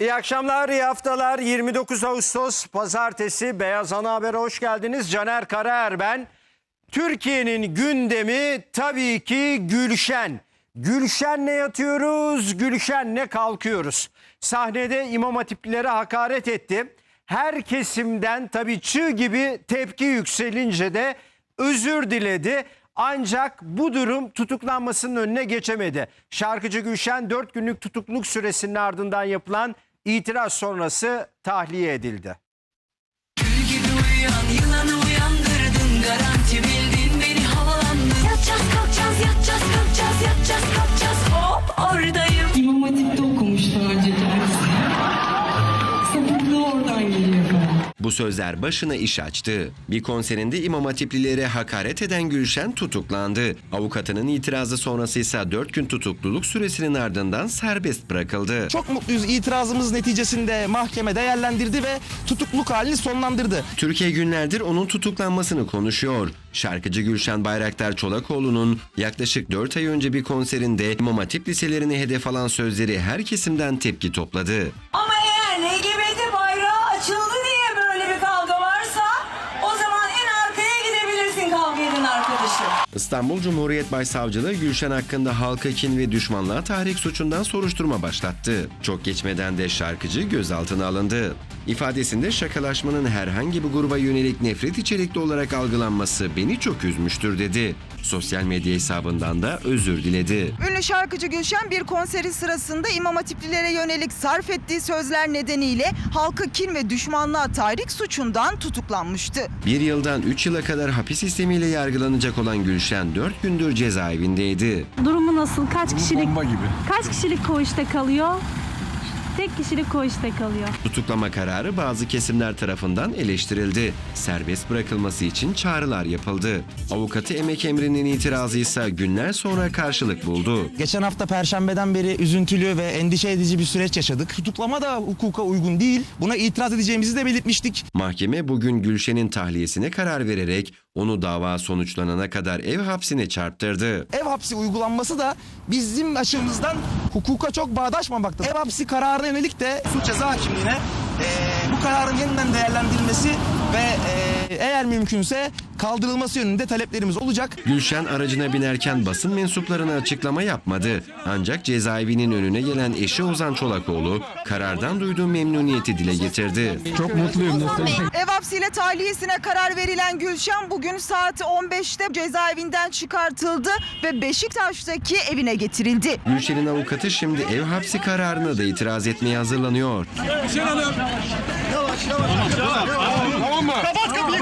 İyi akşamlar, iyi haftalar. 29 Ağustos Pazartesi Beyaz Ana Haber'e hoş geldiniz. Caner Karaer ben. Türkiye'nin gündemi tabii ki Gülşen. Gülşen'le yatıyoruz, Gülşen'le kalkıyoruz. Sahnede imam hatiplilere hakaret etti. Her kesimden tabii çığ gibi tepki yükselince de özür diledi. Ancak bu durum tutuklanmasının önüne geçemedi. Şarkıcı Gülşen 4 günlük tutukluluk süresinin ardından yapılan itiraz sonrası tahliye edildi. Gül gibi uyuyan yılanı Bu sözler başına iş açtı. Bir konserinde İmam Hatiplilere hakaret eden Gülşen tutuklandı. Avukatının itirazı sonrası ise 4 gün tutukluluk süresinin ardından serbest bırakıldı. Çok mutluyuz. İtirazımız neticesinde mahkeme değerlendirdi ve tutukluk halini sonlandırdı. Türkiye günlerdir onun tutuklanmasını konuşuyor. Şarkıcı Gülşen Bayraktar Çolakoğlu'nun yaklaşık 4 ay önce bir konserinde İmam Hatip liselerini hedef alan sözleri her kesimden tepki topladı. Ama eden arkadaşım İstanbul Cumhuriyet Başsavcılığı Gülşen hakkında halka kin ve düşmanlığa tahrik suçundan soruşturma başlattı. Çok geçmeden de şarkıcı gözaltına alındı. İfadesinde şakalaşmanın herhangi bir gruba yönelik nefret içerikli olarak algılanması beni çok üzmüştür dedi. Sosyal medya hesabından da özür diledi. Ünlü şarkıcı Gülşen bir konseri sırasında İmam Hatiplilere yönelik sarf ettiği sözler nedeniyle halkı kin ve düşmanlığa tahrik suçundan tutuklanmıştı. Bir yıldan 3 yıla kadar hapis sistemiyle yargılanacak olan Gülşen 4 gündür cezaevindeydi. Durumu nasıl? Kaç kişilik? Kaç kişilik koğuşta kalıyor? Tek kişilik koğuşta kalıyor. Tutuklama kararı bazı kesimler tarafından eleştirildi. Serbest bırakılması için çağrılar yapıldı. Avukatı Emek Emri'nin itirazı ise günler sonra karşılık buldu. Geçen hafta perşembeden beri üzüntülü ve endişe edici bir süreç yaşadık. Tutuklama da hukuka uygun değil. Buna itiraz edeceğimizi de belirtmiştik. Mahkeme bugün Gülşen'in tahliyesine karar vererek onu dava sonuçlanana kadar ev hapsine çarptırdı. Ev hapsi uygulanması da bizim açımızdan hukuka çok bağdaşmamakta. Ev hapsi kararına yönelik de suç ceza hakimliğine eee, bu kararın yeniden değerlendirilmesi ve eee, eğer mümkünse kaldırılması yönünde taleplerimiz olacak. Gülşen aracına binerken basın mensuplarına açıklama yapmadı. Ancak cezaevinin önüne gelen eşi Ozan Çolakoğlu karardan duyduğu memnuniyeti dile getirdi. Ev hapsiyle tahliyesine karar verilen Gülşen bugün saat 15'te cezaevinden çıkartıldı ve Beşiktaş'taki evine getirildi. Gülşen'in avukatı şimdi ev hapsi kararına da itiraz etmeye hazırlanıyor. Yavaş yavaş. Tamam, tamam, tamam, tamam mı? Kapat kapıyı.